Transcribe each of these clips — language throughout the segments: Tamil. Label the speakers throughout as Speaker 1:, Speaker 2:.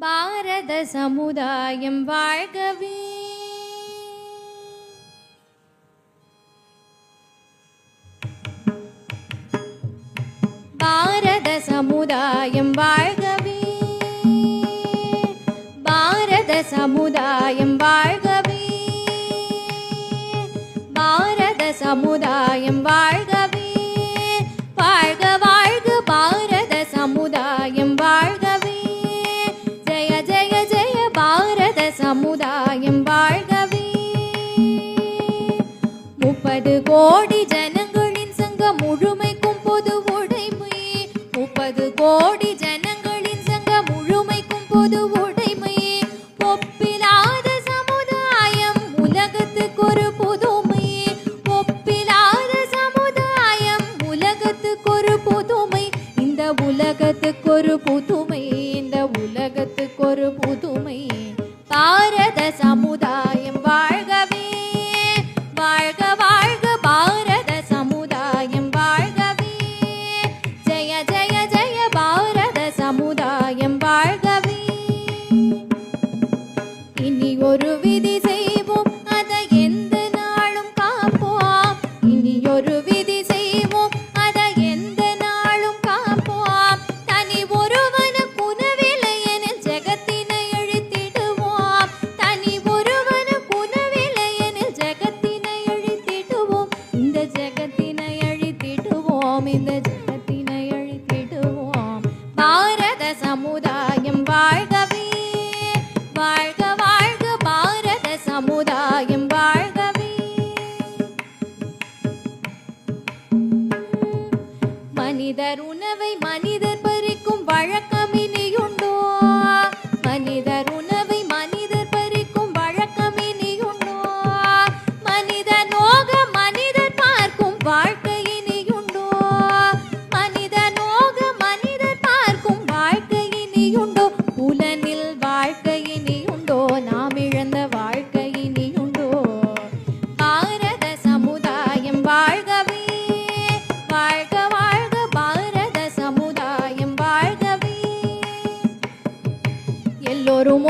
Speaker 1: பாரத சமுதாயம் வாழ்கவே. பாரத சமுதாயம் வாழ்கவே. பாரத சமுதாயம் வாழ்கவே. பாரத சமுதாயம் முப்பது கோடி ஜனங்களின் சங்கம் முழுமைக்கும் பொது உடைமை. முப்பது கோடி ஜனங்களின் சங்கம் முழுமைக்கும் பொது உடைமை. ஒப்பிலாத சமுதாயம் உலகத்துக்கு ஒரு புதுமை. ஒப்பிலாத சமுதாயம் உலகத்துக்கு ஒரு புதுமை. இந்த உலகத்துக்கு ஒரு புதுமை. இந்த உலகத்துக்கு ஒரு புதுமை இந்த ஜெகத்தினை அழித்திடுவோம். பாரத சமுதாயம் வாழ்கவே வாழ்க வாழ்க பாரத சமுதாயம் வாழ்கவே. மனிதர் உணவை மனிதர்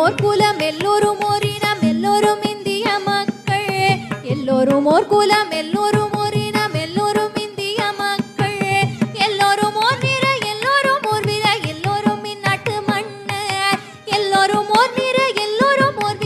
Speaker 1: ஓர் குலம் எல்லோரும் ஓர் இனம் எல்லோரும் இந்திய மக்கள். எல்லோரும் ஓர் குலம் எல்லோரும் ஓர் இனம் எல்லோரும் இந்திய மக்கள். எல்லோரும் ஓர் நிற எல்லோரும் ஓர் வில எல்லோரும் இந்நாட்டு மன்னர். எல்லோரும் ஓர் நிற எல்லோரும் ஓர்